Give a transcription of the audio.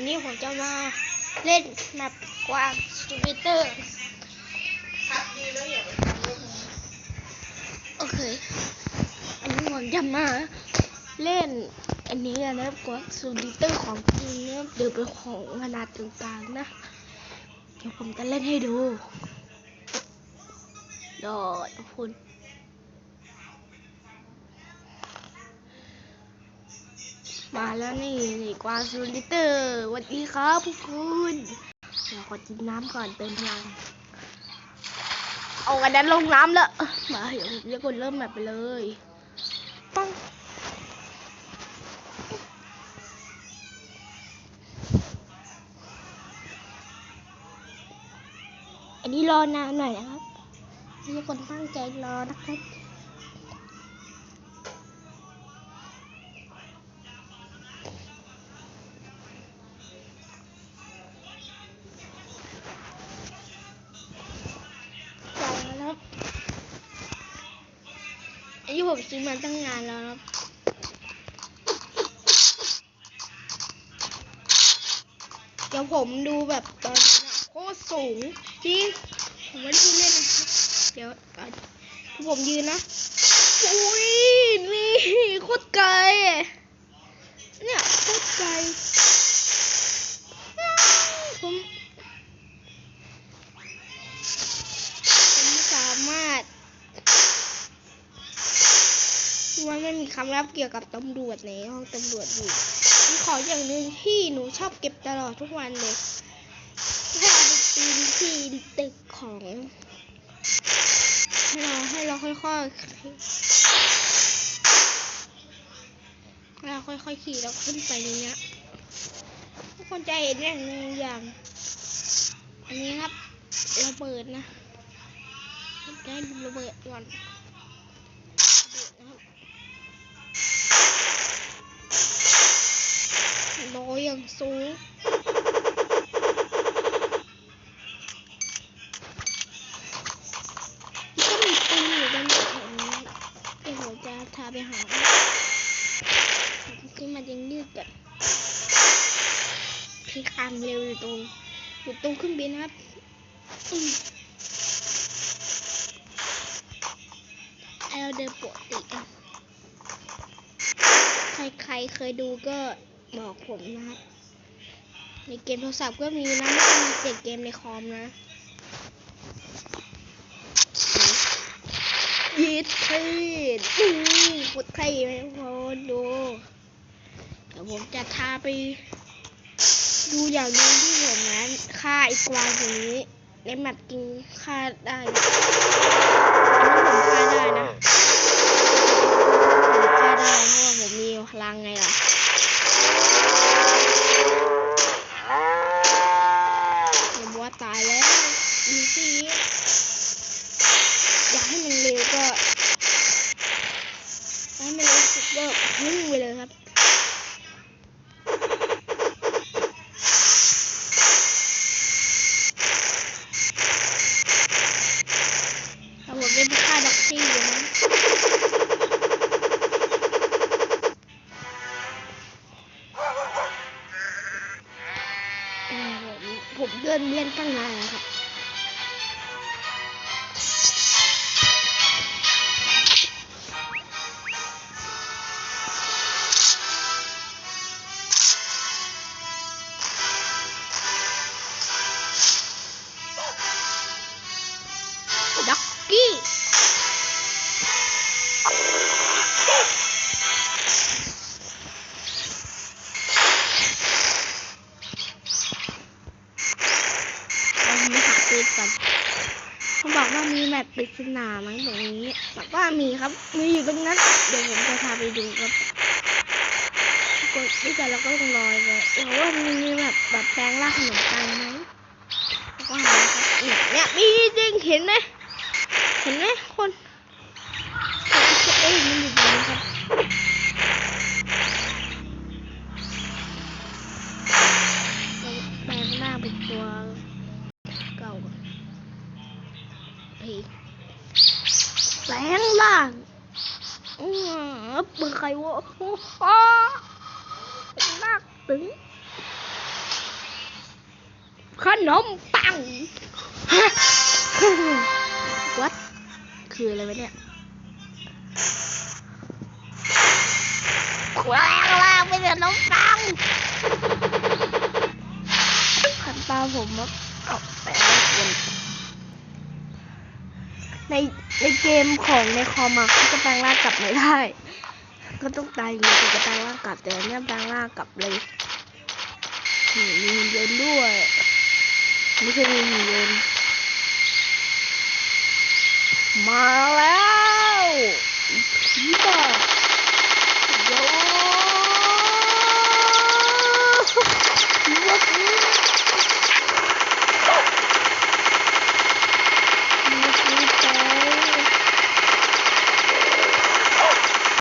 วันนี้ผมจะมาเล่นแมปกวางสตูปิเตอร์โอเค อันนี้ผมจะมาเล่น อันนี้นะครับกวางสตูปิเตอร์ของจริงนะครับเดี๋ยวเป็นของขนาดต่างๆนะ เดี๋ยวผมจะเล่นให้ดูดอดคุณ มาแล้วนี่นี่กวางซูลิเตอร์สวัสดีครับพวกคุณเดี๋ยวขอจิบน้ำก่อนเติมพลัง เอากันนั้นลงน้ำแล้วมาเดี๋ยวผมจะกดเริ่มแบบไปเลยปังอันนี้รอนานหน่อยนะครับทุกคนตั้งใจรอนะครับ อันนี้ผมซื้อมาตั้งนานแล้วครับเดี๋ยวผมดูแบบตอนนี้นะโคตรสูงจริงผมไม่ได้พูดเล่นนะเดี๋ยวก่อนผมยืนนะอุ้ยนี่โคตรไกลเนี่ยโคตรไกลผม ผมสามารถ ว่าไม่มีคำรับเกี่ยวกับตำรวจในห้องตำรวจอยู่มีขออย่างหนึ่งที่หนูชอบเก็บตลอดทุกวันเลยให้เอาปีนที่ตึกของให้เราให้เราค่อยๆให้เราค่อยๆขี่แล้วขึ้นไปเนี้ยทุกคนจะเห็นอย่างหนึ่งอย่างอันนี้ครับระเบิดนะได้ดูระเบิดก่อน ระเบิดนะครับลอยอย่างสูงก็มีปืนอยู่ด้านแถวนี้เดี๋ยวผมจะพาไปหาที่มันยังยืดกันคือคามเร็วอยู่ตรงอยู่ตรงเครื่องบินนะครับอืมไอเราเดินปกติใครๆเคยดูก็ บอกผมนะครับ ในเกมโทรศัพท์ก็มีนะไม่ใช่มีแต่เกมในคอมนะยีดเทดอู้กดใครไหมพอดูเดี๋ยวผมจะทาไป ดูอย่างนึงที่ผมนั้นฆ่าไอ้กวางตัวนี้ในแมปจริงฆ่าได้อันนี้ผมฆ่าได้นะ ผมฆ่าได้เพราะว่าผมมีพลังไงล่ะ ผมว่าตายแล้วอีซี่ อยากให้มันเร็วก็ให้มันเร็วสุดก็พุ่งไปเลยครับแต่ผมไม่ไปฆ่าด็อกซี่อยู่นะผมเดินเรียนตั้งนานแล้วครับ กกี้เราไม่หาปืนกันเขาบอกว่ามีแมปปริศนามั้งตรงนี้บอกว่ามีครับ มีอยู่ตรงนั้น เดี๋ยวผมจะพาไปดูครับกดไม่ใจเราก็ต้องรอยไปเราว่ามีมีแบบแบบแปลงร่างขนมปังไหมแล้วก็หาครับเนี่ยมีจริงเห็นไหม ห็นไหมคนเอ้ยมันอยู่ตรงนี้ครับเราแปลงร่างเป็นตัวเก่าก่อนเพลงแปลงร่างอือเปิดใครวะโอ้โหเป็นลากตึงขนมปังวัด คืออะไรวะเนี่ยว้าวว้าวเป็นขนมปังขันตาผมครับเอาไปเอาเกมในในเกมของในคอมอะเขาจะแปลงร่างกลับไม่ได้ ก็ต้องตายอย่างเงี้ยถึงจะแปลงร่างกลับแต่อันเนี่ยแปลงร่างกลับเลยนี่มีหุ่นยนต์ด้วยไม่ใช่มีหุ่นยนต์ มาแล้วผีบ้า